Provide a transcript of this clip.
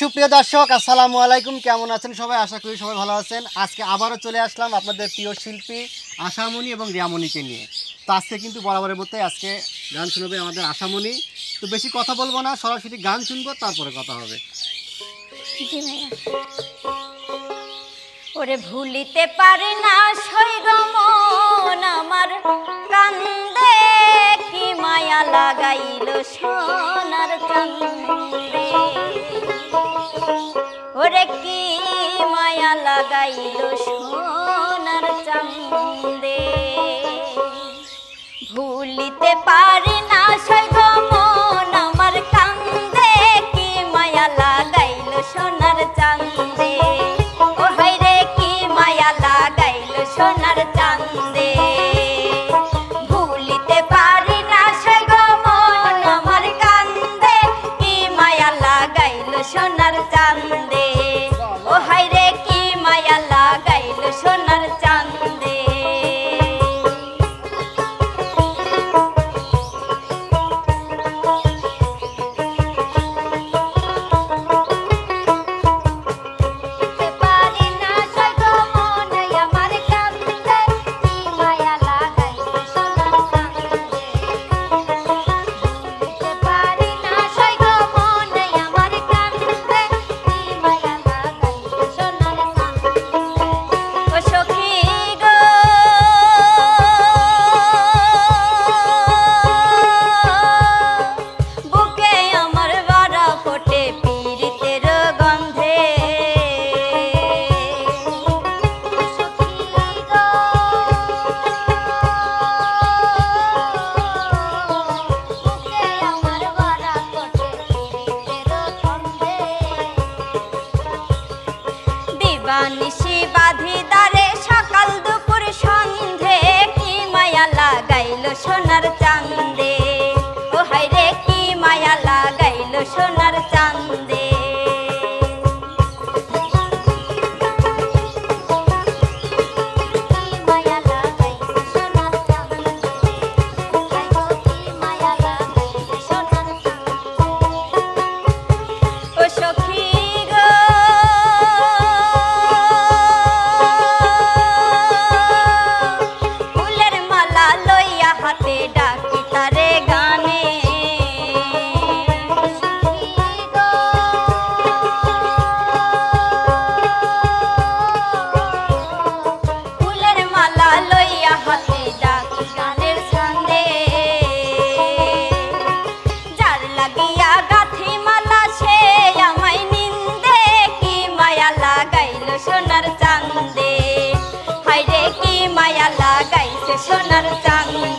সুপ্রিয় দর্শক, আসসালামু আলাইকুম। কেমন আছেন সবাই? আশা করি সবাই ভালো আছেন। আজকে আবারও চলে আসলাম আপনাদের প্রিয় শিল্পী আশামণি এবং রিয়ামণিকে নিয়ে। তো আজকে কিন্তু বরাবরের মধ্যে আজকে গান শুনবে আমাদের আশামণি। তো বেশি কথা বলব না, সরাসরি গান শুনব, তারপরে কথা হবে। ওরে ভুলিতে পারে না আমার কান্দে কি মায়া লাগাইল সোনার ওরে কি মায়া লাগাইল সোনার চান্দে ভুলিতে পারি সোনার চান্দে দিবানিশি বাঁধি দারে সকাল দুপুর সন্ধে কি মায়া লাগাইল সোনার চান্দে লাগিয়া গাথি মালা, সে আমায় নিন্দে। কি মায়া লাগাইল সোনার চান্দে? হাইরে কি মায়া লাগাইছে সোনার চান্দে?